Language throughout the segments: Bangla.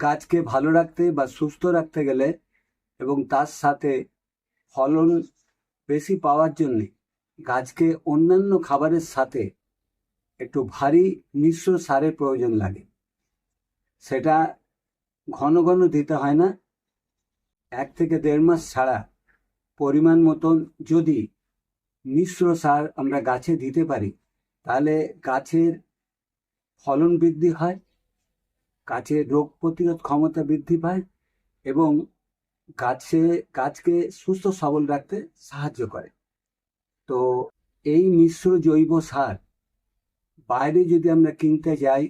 গাছকে ভালো রাখতে বা সুস্থ রাখতে গেলে এবং তার সাথে ফলন বেশি পাওয়ার জন্যে গাছকে অন্যান্য খাবারের সাথে একটু ভারী মিশ্র সারের প্রয়োজন লাগে। সেটা ঘন ঘন দিতে হয় না। এক থেকে দেড় মাস ছাড়া পরিমাণ মতন যদি মিশ্র সার আমরা গাছে দিতে পারি, তাহলে গাছের ফলন বৃদ্ধি হয়। গাছের রোগ প্রতিরোধ ক্ষমতা বৃদ্ধি পায় এবং গাছে, গাছকে সুস্থ সবল রাখতে সাহায্য করে। তো এই মিশ্র জৈব সার বাইরে যদি আমরা কিনতে যাই,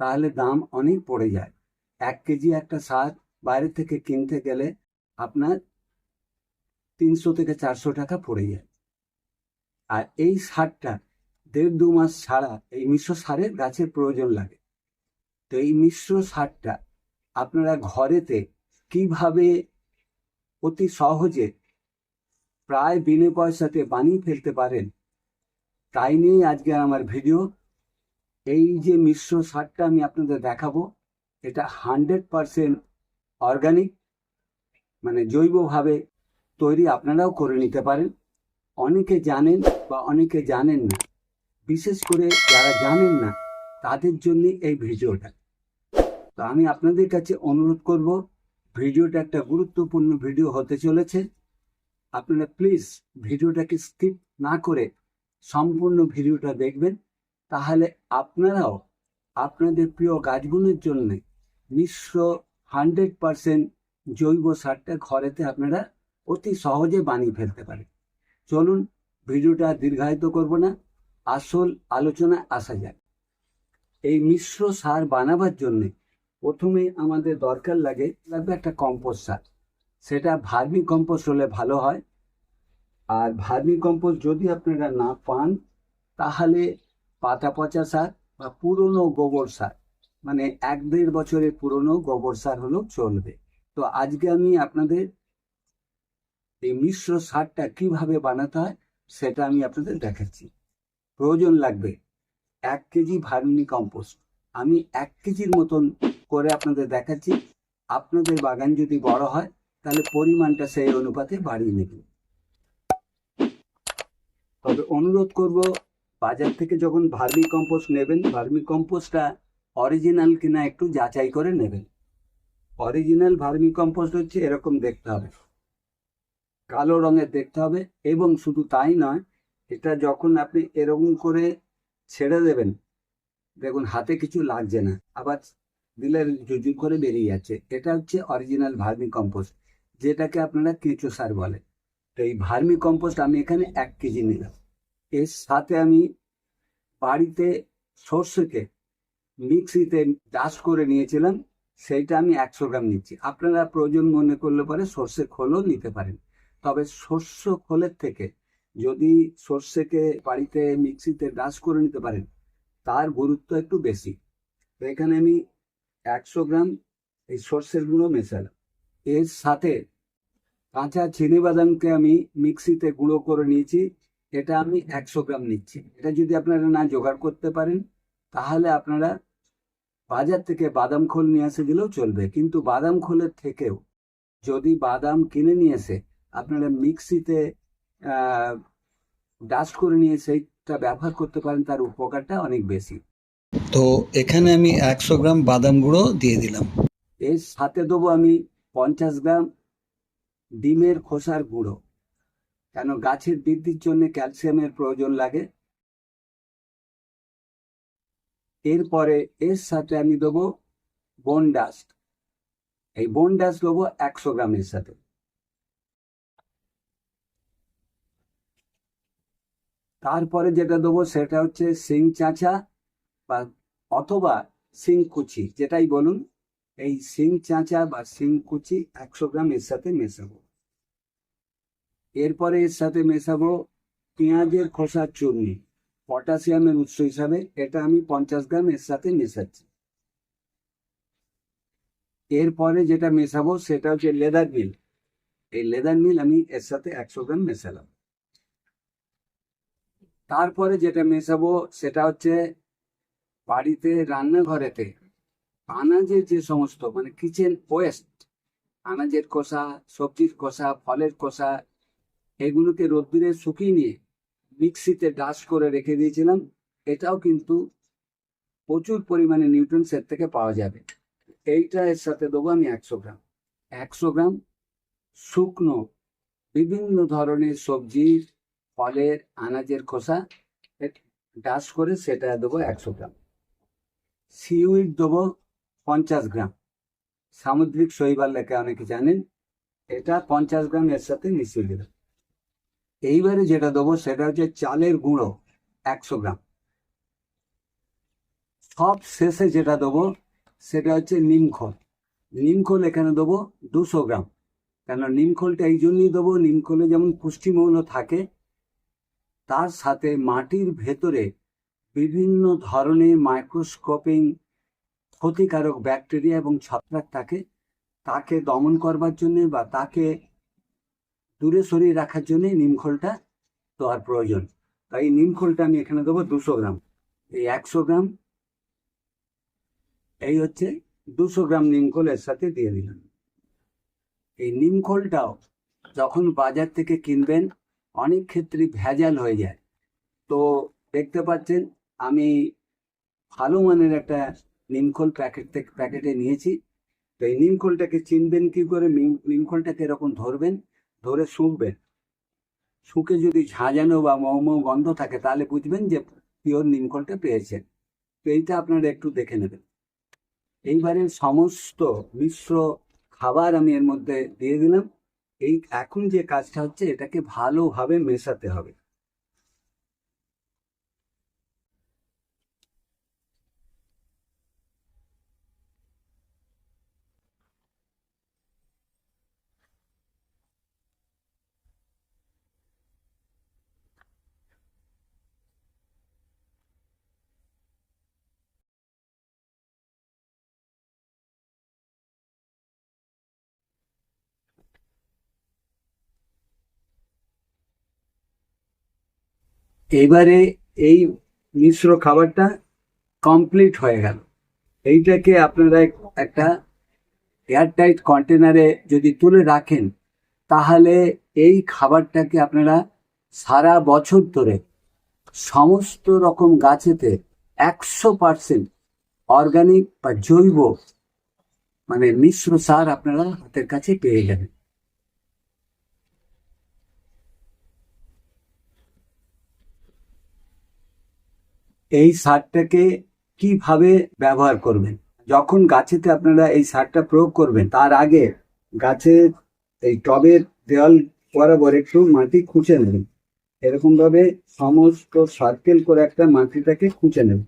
তাহলে দাম অনেক পড়ে যায়। এক কেজি একটা সার বাইরে থেকে কিনতে গেলে আপনার তিনশো থেকে চারশো টাকা পড়ে যায়। আর এই সারটা দেড় দু মাস ছাড়া এই মিশ্র সারের গাছের প্রয়োজন লাগে। তো এই মিশ্র সারটা আপনারা ঘরেতে কীভাবে অতি সহজে প্রায় বিনে পয়সাতে বানিয়ে ফেলতে পারেন, তাই নিয়েই আজকে আমার ভিডিও। এই যে মিশ্র সারটা আমি আপনাদের দেখাবো, এটা হান্ড্রেড পারসেন্ট অর্গানিক মানে জৈবভাবে তৈরি আপনারাও করে নিতে পারেন। অনেকে জানেন বা অনেকে জানেন না, বিশেষ করে যারা জানেন না, তাদের জন্য এই ভিডিওটা। তো আমি আপনাদের কাছে অনুরোধ করব, ভিডিওটা একটা গুরুত্বপূর্ণ ভিডিও হতে চলেছে। আপনারা প্লিজ ভিডিওটাকে স্কিপ না করে সম্পূর্ণ ভিডিওটা দেখবেন। তাহলে আপনারাও আপনাদের প্রিয় গাছগুলোর জন্য মিশ্র হান্ড্রেড পারসেন্ট জৈব সারটা ঘরেতে আপনারা অতি সহজে বানিয়ে ফেলতে পারেন। চলুন ভিডিওটা দীর্ঘায়িত করব না, আসল আলোচনায় আসা যাক। এই মিশ্র সার বানাবার জন্য প্রথমে আমাদের দরকার লাগে, লাগবে একটা কম্পোস্ট সার। সেটা ভার্মি কম্পোস্ট হলে ভালো হয়। আর ভার্মি কম্পোস্ট যদি আপনারা না পান, তাহলে পাতা পচা সার বা পুরনো গোবর সার মানে এক দেড় বছরের পুরনো গোবর সার হলেও চলবে। তো আজকে আমি আপনাদের এই মিশ্র সারটা কীভাবে বানাতে হয়, সেটা আমি আপনাদের দেখাচ্ছি। প্রয়োজন লাগবে এক কেজি ভার্মি কম্পোস্ট আমি এক কেজির মতন করে আপনাদের দেখাচ্ছি। আপনাদের বাগান যদি বড় হয়, তাহলে পরিমাণটা সেই অনুপাতে বাড়িয়ে নেবেন তবে অনুরোধ করব, বাজার থেকে যখন ভার্মি কম্পোস্ট নেবেন ভার্মি কম্পোস্টটা অরিজিনাল কিনা একটু যাচাই করে নেবেন। অরিজিনাল ভার্মি কম্পোস্ট হচ্ছে এরকম দেখতে হবে। কালো রঙের দেখতে হবে, এবং শুধু তাই নয়, এটা যখন আপনি এরকম করে ছেড়ে দেবেন, দেখুন হাতে কিছু লাগছে না। আবার দিলে জুজুর করে বেরিয়ে যাচ্ছে। এটা হচ্ছে অরিজিনাল ভার্মি কম্পোস্ট যেটাকে আপনারা কেঁচো সার বলে। তো এই ভার্মি কম্পোস্ট আমি এখানে এক কেজি নিলাম। এর সাথে আমি বাড়িতে সর্ষেকে মিক্সিতে ডাস্ট করে নিয়েছিলাম, সেইটা আমি একশো গ্রাম নিচ্ছি। আপনারা প্রয়োজন মনে করলে পরে সর্ষে খোলও নিতে পারেন। তবে শস্য খোলের থেকে যদি সর্ষেকে বাড়িতে মিক্সিতে ডাস্ট করে নিতে পারেন, তার গুরুত্ব একটু বেশি। তো এখানে আমি একশো গ্রাম এই সর্ষের গুঁড়ো মেশালাম। এর সাথে কাঁচা চিনি বাদামকে আমি মিক্সিতে গুঁড়ো করে নিয়েছি। এটা আমি একশো গ্রাম নিচ্ছি। এটা যদি আপনারা না জোগাড় করতে পারেন, তাহলে আপনারা বাজার থেকে বাদাম খোল নিয়ে এসে দিলেও চলবে। কিন্তু বাদাম খোলের থেকেও যদি বাদাম কিনে নিয়ে এসে আপনারা মিক্সিতে ডাস্ট করে নিয়ে সেইটা ব্যবহার করতে পারেন, তার উপকারটা অনেক বেশি। তো এখানে আমি একশো গ্রাম বাদাম গুঁড়ো দিয়ে দিলাম। এর সাথে দেবো আমি পঞ্চাশ গ্রাম ডিমের খোসার গুঁড়ো। কেন গাছের বৃদ্ধির জন্য ক্যালসিয়ামের প্রয়োজন লাগে। এরপরে এর সাথে আমি দেবো বোন ডাস্ট এই বোন ডাস্ট দেবো একশো গ্রামের সাথে। তারপরে যেটা দেবো সেটা হচ্ছে সিং চাঁচা বা অথবা সিং কুচি যেটাই বলুন, এই সিং চাঁচা বা সিং কুচি একশো গ্রাম এর সাথে মেশাবো। এরপরে এর সাথে মেশাবো পেঁয়াজের খোসার চূর্ণি, পটাশিয়ামের উৎস হিসাবে, এটা আমি পঞ্চাশ গ্রাম এর সাথে মেশাচ্ছি। এরপরে যেটা মেশাবো, সেটা হচ্ছে লেদার মিল। এই লেদার মিল আমি এর সাথে একশো গ্রাম মেশালাম। তারপরে যেটা মেশাবো, সেটা হচ্ছে বাড়িতে, রান্নাঘরেতে, আনাজের যে সমস্ত মানে কিচেন ওয়েস্ট আনাজের খোসা, সবজির খোসা, ফলের খোসা, এগুলোকে রোদ্দুরে শুকিয়ে নিয়ে মিক্সিতে ডাস্ট করে রেখে দিয়েছিলাম। এটাও কিন্তু প্রচুর পরিমাণে নিউট্রিয়েন্টস এর থেকে পাওয়া যাবে। এইটা এর সাথে দেবো আমি একশো গ্রাম। একশো গ্রাম শুকনো বিভিন্ন ধরনের সবজির ফলের, আনাজের খোসা ডাস্ট করে সেটা দেবো একশো গ্রাম। সিউইড দেবো পঞ্চাশ গ্রাম। সামুদ্রিক শৈবাল লেখা অনেকে জানেন? এটা পঞ্চাশ গ্রাম এর সাথে মিশিয়ে দিলাম এইবারে যেটা দেবো সেটা হচ্ছে চালের গুঁড়ো একশো গ্রাম। সব শেষে যেটা দেবো সেটা হচ্ছে নিমখোল নিমখোল এখানে দেবো দুশো গ্রাম। কেন নিমখোলটা এই জন্যই দেবো নিমখোলে যেমন পুষ্টিমৌল থাকে, তার সাথে মাটির ভেতরে বিভিন্ন ধরনের মাইক্রোস্কোপিং ক্ষতিকারক ব্যাকটেরিয়া এবং ছত্রাক থাকে তাকে দমন করবার জন্যে বা তাকে দূরে সরিয়ে রাখার জন্য নিমখোলটা দেওয়ার প্রয়োজন। তাই নিমখোলটা আমি এখানে দেবো দুশো গ্রাম। এই একশো গ্রাম, এই হচ্ছে দুশো গ্রাম নিমখোল এর সাথে দিয়ে দিলাম। এই নিমখোলটাও যখন বাজার থেকে কিনবেন, অনেক ক্ষেত্রে ভেজাল হয়ে যায়। তো দেখতে পাচ্ছেন আমি ভালো মানের একটা নিমখোল প্যাকেট থেকে প্যাকেটে নিয়েছি। তো এই নিমখোলটাকে চিনবেন কি করে? নিম- নিমখোলটাকে এরকম ধরবেন? ধরে শুকবেন। শুকে যদি ঝাঁঝানো বা মৌ মৌ গন্ধ থাকে, তাহলে বুঝবেন যে পিওর নিমখোলটা পেয়েছেন। তো এইটা আপনারা একটু দেখে নেবেন। এইবারে সমস্ত মিশ্র খাবার আমি এর মধ্যে দিয়ে দিলাম। এই এখন যে কাজটা হচ্ছে, এটাকে ভালোভাবে মেশাতে হবে। এবারে এই মিশ্র খাবারটা কমপ্লিট হয়ে গেল। এইটাকে আপনারা একটা এয়ারটাইট কন্টেনারে যদি তুলে রাখেন, তাহলে এই খাবারটাকে আপনারা সারা বছর ধরে সমস্ত রকম গাছেতে একশো পার্সেন্ট অর্গানিক বা জৈব মানে মিশ্র সার আপনারা হাতের কাছে পেয়ে যাবেন। এই সারটাকে কীভাবে ব্যবহার করবেন? যখন গাছেতে আপনারা এই সারটা প্রয়োগ করবেন, তার আগে গাছের এই টবের দেওয়াল বরাবর একটু মাটি খুঁচে নেবেন। এরকম ভাবে সমস্ত সার্কেল করে একটা মাটিটাকে খুঁচে নেবেন।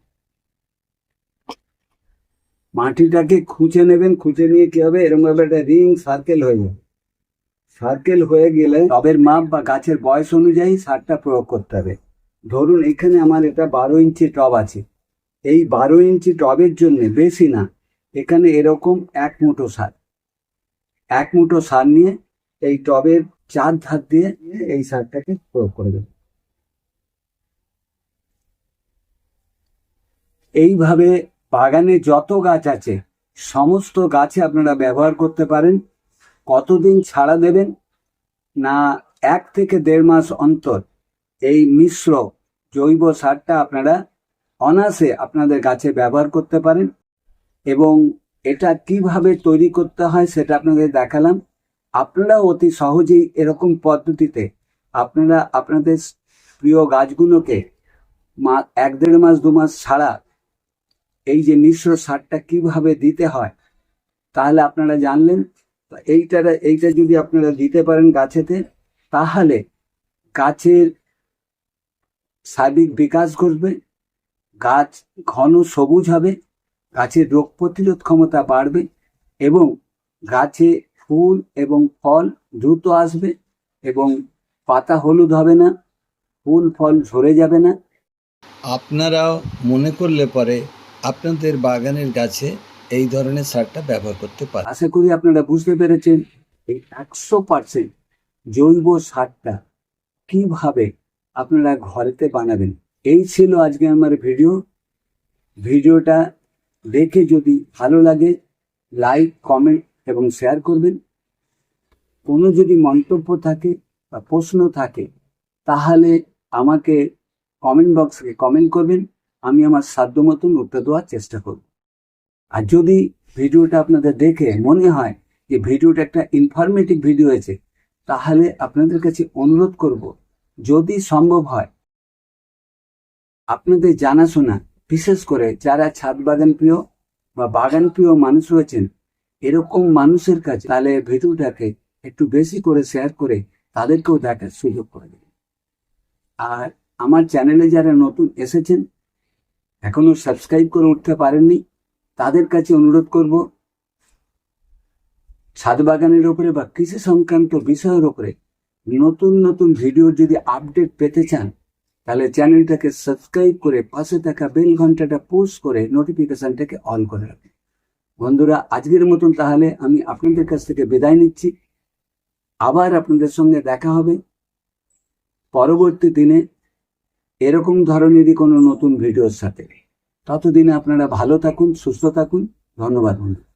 মাটিটাকে খুঁচে নেবেন, খুঁচে নিয়ে কি হবে? এরকম ভাবে একটা রিং সার্কেল হয়ে যাবে। সার্কেল হয়ে গেলে টবের মাপ বা গাছের বয়স অনুযায়ী সারটা প্রয়োগ করতে হবে। ধরুন এখানে আমার এটা বারো ইঞ্চি টব আছে। এই বারো ইঞ্চি টবের জন্য বেশি না, এখানে এরকম এক মুঠো সার। এক মুঠো সার নিয়ে এই টবের চার ধার দিয়ে এই সারটাকে প্রয়োগ করে দেবেন এইভাবে বাগানে যত গাছ আছে, সমস্ত গাছে আপনারা ব্যবহার করতে পারেন। কতদিন ছাড়া দেবেন? না, এক থেকে দেড় মাস অন্তর এই মিশ্র জৈব সারটা আপনারা অনায়াসে আপনাদের গাছে ব্যবহার করতে পারেন এবং এটা কীভাবে তৈরি করতে হয় সেটা আপনাদের দেখালাম। আপনারা অতি সহজেই এরকম পদ্ধতিতে আপনারা আপনাদের প্রিয় গাছগুলোকে মা এক দেড় মাস, দু মাস ছাড়া এই যে মিশ্র সারটা কীভাবে দিতে হয় তাহলে আপনারা জানলেন। এইটা এইটা যদি আপনারা দিতে পারেন গাছেতে, তাহলে গাছের সার্বিক বিকাশ ঘটবে গাছ ঘন সবুজ হবে গাছের রোগ প্রতিরোধ ক্ষমতা বাড়বে এবং গাছে ফুল এবং ফল দ্রুত আসবে এবং পাতা হলুদ হবে না ফুল ফল ঝরে যাবে না। আপনারাও মনে করলে পরে আপনাদের বাগানের গাছে এই ধরনের সারটা ব্যবহার করতে পারেন। আশা করি আপনারা বুঝতে পেরেছেন এই একশো পার্সেন্ট জৈব সারটা কীভাবে আপনারা ঘরেতে বানাবেন। এই ছিল আজকে আমার ভিডিও। ভিডিওটা দেখে যদি ভালো লাগে, লাইক, কমেন্ট এবং শেয়ার করবেন। কোনো যদি মন্তব্য থাকে বা প্রশ্ন থাকে, তাহলে আমাকে কমেন্ট বক্সে কমেন্ট করবেন। আমি আমার সাধ্য মতন উত্তর দেওয়ার চেষ্টা করব। আর যদি ভিডিওটা আপনাদের দেখে মনে হয় যে ভিডিওটা একটা ইনফরমেটিভ ভিডিও হয়েছে, তাহলে আপনাদের কাছে অনুরোধ করব যদি সম্ভব হয়। আপনাদের জানাশোনা, বিশেষ করে যারা ছাদ বাগান প্রিয় বা বাগান প্রিয় মানুষ রয়েছেন, এরকম মানুষের কাছে তাহলে ভিডিওটাকে একটু বেশি করে শেয়ার করে তাদেরকেও দেখার সুযোগ করে দেবেন আর আমার চ্যানেলে যারা নতুন এসেছেন, এখনও সাবস্ক্রাইব করে উঠতে পারেননি, তাদের কাছে অনুরোধ করব, ছাদ বাগানের ওপরে বা কৃষি সংক্রান্ত বিষয়ের উপরে নতুন নতুন ভিডিও যদি আপডেট পেতে চান, তাহলে চ্যানেলটাকে সাবস্ক্রাইব করে পাশে থাকা বেল ঘন্টাটা পুশ করে নোটিফিকেশনটাকে অন করে রাখুন। বন্ধুরা, আজকের মতন তাহলে আমি আপনাদের কাছ থেকে বিদায় নিচ্ছি। আবার আপনাদের সঙ্গে দেখা হবে। পরবর্তী দিনে এরকম ধরনেরই কোনো নতুন ভিডিওর সাথে। ততদিনে আপনারা ভালো থাকুন, সুস্থ থাকুন। ধন্যবাদ বন্ধু